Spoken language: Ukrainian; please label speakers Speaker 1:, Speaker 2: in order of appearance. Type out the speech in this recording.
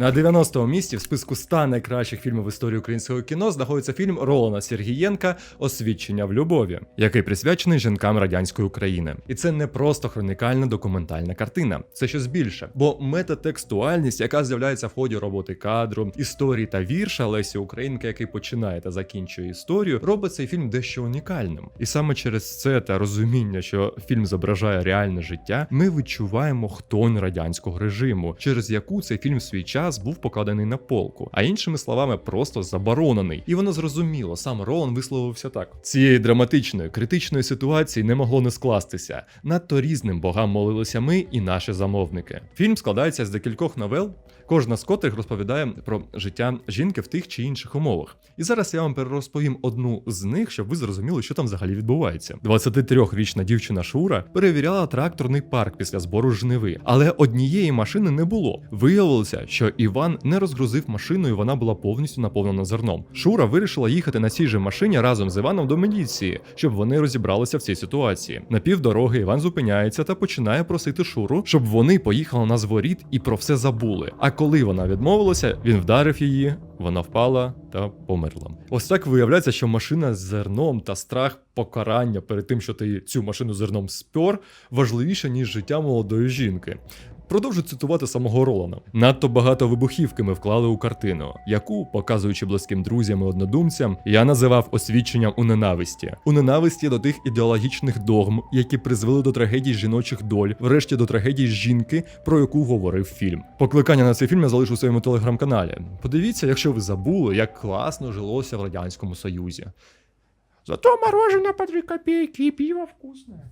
Speaker 1: На 90-му місці в списку 100 найкращих фільмів в історії українського кіно знаходиться фільм Ролана Сергієнка Освідчення в любові, який присвячений жінкам радянської України. І це не просто хронікальна документальна картина, це щось більше. Бо метатекстуальність, яка з'являється в ході роботи кадру, історії та вірша Лесі Українки, який починає та закінчує історію, робить цей фільм дещо унікальним. І саме через це та розуміння, що фільм зображає реальне життя, ми відчуваємо хтонь радянського режиму, через яку цей фільм свій час був покладений на полку, а іншими словами, просто заборонений. І воно зрозуміло, сам Ролан висловився так: цієї драматичної критичної ситуації не могло не скластися. Надто різним богам молилися ми і наші замовники. Фільм складається з декількох новел. Кожна з котрих розповідає про життя жінки в тих чи інших умовах. І зараз я вам перерозповім одну з них, щоб ви зрозуміли, що там взагалі відбувається. 23-річна дівчина Шура перевіряла тракторний парк після збору жниви, але однієї машини не було. Виявилося, що Іван не розгрузив машину, і вона була повністю наповнена зерном. Шура вирішила їхати на цій же машині разом з Іваном до міліції, щоб вони розібралися в цій ситуації. На півдороги Іван зупиняється та починає просити Шуру, щоб вони поїхали на зворіт і про все забули. А коли вона відмовилася, він вдарив її, вона впала та померла. Ось так виявляється, що машина з зерном та страх покарання перед тим, що ти цю машину зерном спер, важливіше, ніж життя молодої жінки. Продовжу цитувати самого Ролана. Надто багато вибухівки ми вклали у картину, яку, показуючи близьким друзям і однодумцям, я називав освідченням у ненависті. У ненависті до тих ідеологічних догм, які призвели до трагедій жіночих доль, врешті до трагедії жінки, про яку говорив фільм. Покликання на цей фільм я залишу у своєму телеграм-каналі. Подивіться, якщо ви забули, як класно жилося в радянському союзі.
Speaker 2: Зато мороженое по 3 копейки и пиво вкусное.